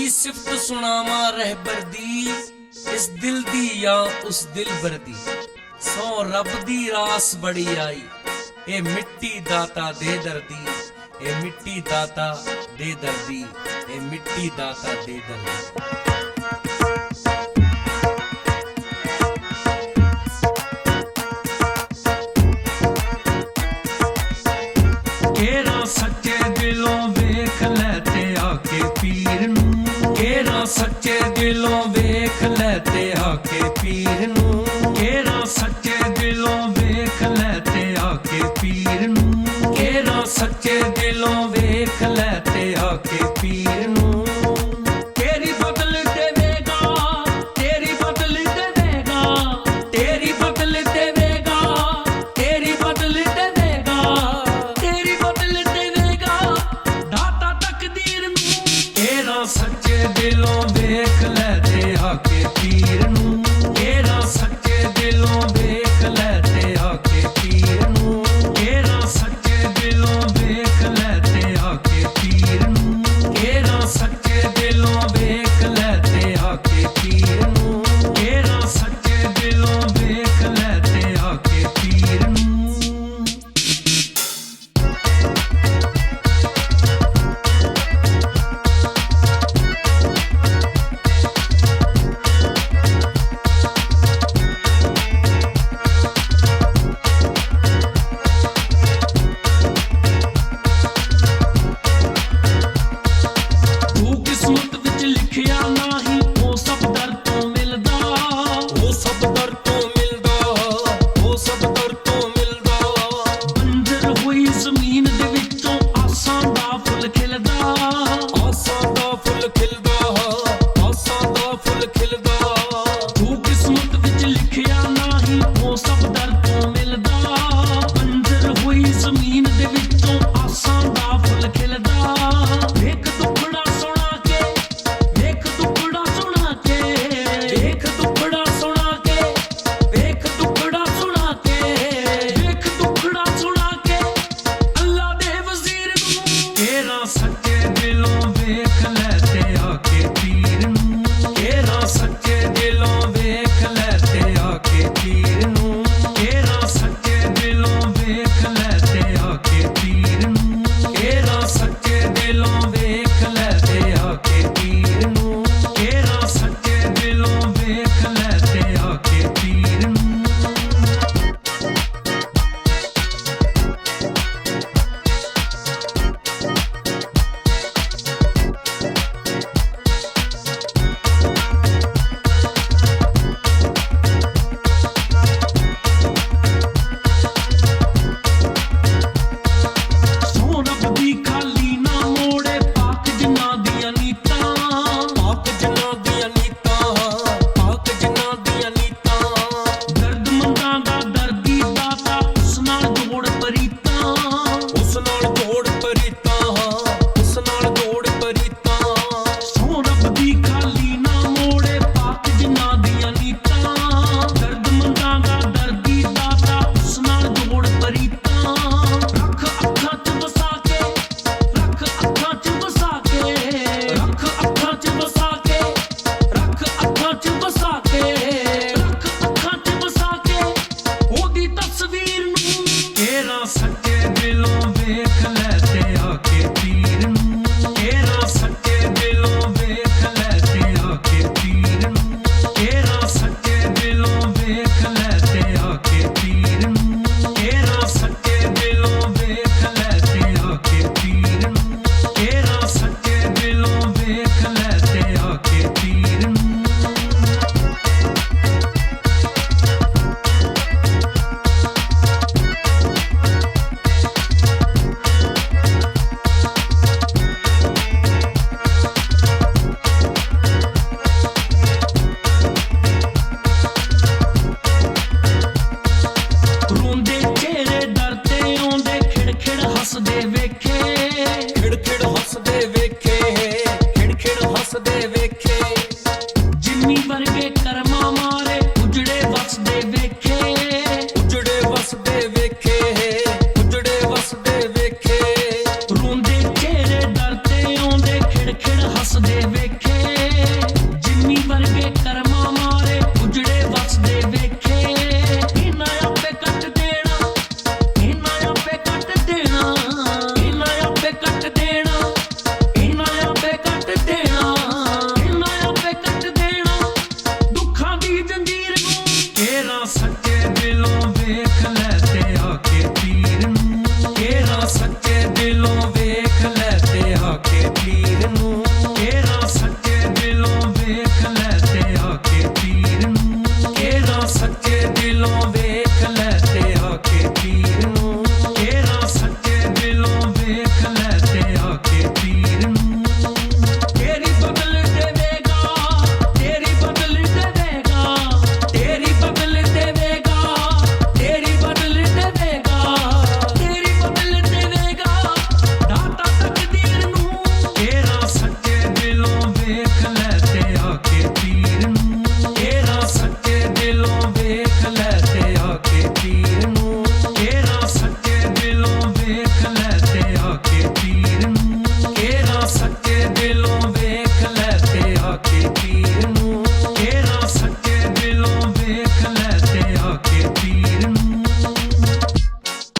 ਕੀ ਸਿਫਤ ਸੁਣਾਵਾਂ ਰਹਿਬਰ ਦੀ ਇਸ ਦਿਲ ਦੀ ਜਾਂ ਉਸ ਦਿਲਬਰ ਦੀ ਸੋ ਰੱਬ ਦੀ ਰਾਸ ਬੜੀ ਆਈ। ਇਹ ਮਿੱਟੀ ਦਾਤਾ ਦੇ ਦਰਦੀ। ਇਹ ਮਿੱਟੀ ਦਾਤਾ ਦੇ ਦਰਦੀ। ਇਹ ਮਿੱਟੀ ਦਾਤਾ ਦੇ ਦਰਦੀ। ਕੇਰਾ ਸੱਚੇ ਦਿਲੋਂ ਵੇਖ ਲੈ ਤੇ ਆ ਕੇ ਪੀਰ ਆਕੇ ਪੀਰ ਨੂੰ। ਕੇਰਾ ਸੱਚੇ ਦਿਲੋਂ ਵੇਖ ਲੈ ਤੇ ਆਕੇ ਪੀਰ ਨੂੰ। ਕੇਰਾ ਸੱਚੇ ਦਿਲੋਂ ਵੇਖ ਲੈ ਤੇ ਆਕੇ ਪੀਰ ਨੂੰ। ਤੇਰੀ ਬਦਲ ਦੇਵੇਗਾ, ਤੇਰੀ ਬਦਲ ਦੇਵੇਗਾ, ਤੇਰੀ ਬਦਲ ਦੇਵੇਗਾ, ਤੇਰੀ ਬਦਲ ਦੇਵੇਗਾ, ਤੇਰੀ ਬਦਲ ਦੇਵੇਗਾ। ਦਾਤਾ ਤਕਦੀਰ ਨੂੰ ਕੇਰਾ ਸੱਚੇ ਦਿਲੋਂ कर बेकर